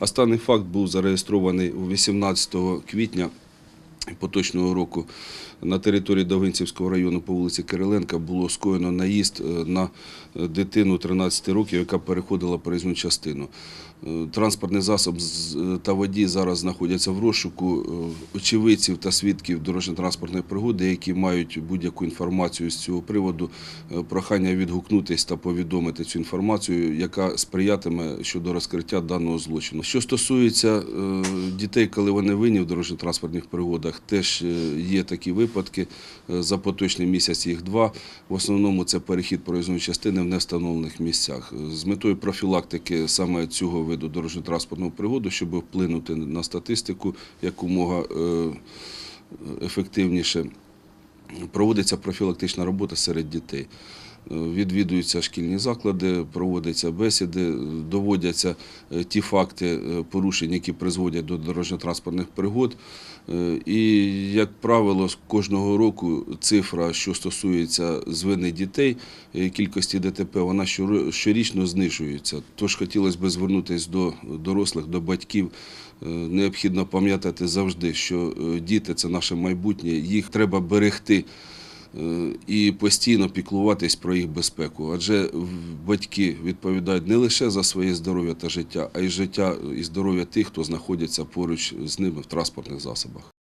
Останній факт був зареєстрований 18 квітня поточного року на території Довгинцівського району по вулиці Кириленка було скоєно наїзд е, на дитину 13 років, яка переходила проїзну частину. Е, Транспортний засоб е, та водій зараз знаходяться в розшуку очевидців та свідків дорожньо-транспортної пригоди, які мають будь-яку інформацію з цього приводу. Прохання відгукнутись та повідомити цю інформацію, яка сприятиме щодо розкриття даного злочину. Що стосується дітей, коли вони винні в дорожньо-транспортних пригодах, теж е, є такі випадки. Е, За поточний місяць їх два. В основному це перехід проїзної частини в невстановлених місцях. З метою профілактики саме цього виду дорожньо-транспортного пригоду, щоб вплинути на статистику якомога е, ефективніше, проводиться профілактична робота серед дітей. Е, Відвідуються шкільні заклади, проводяться бесіди, доводяться е, ті факти е, порушень, які призводять до дорожньо-транспортних пригод. І, як правило, кожного року цифра, що стосується звини дітей, кількості ДТП, вона щорічно знижується. Тож хотілося б звернутися до дорослих, до батьків. Необхідно пам'ятати завжди, що діти це наше майбутнє, їх треба берегти і постійно піклуватись про їх безпеку. Адже батьки відповідають не лише за своє здоров'я та життя, а й життя і здоров'я тих, хто знаходиться поруч з ними в транспортних засобах.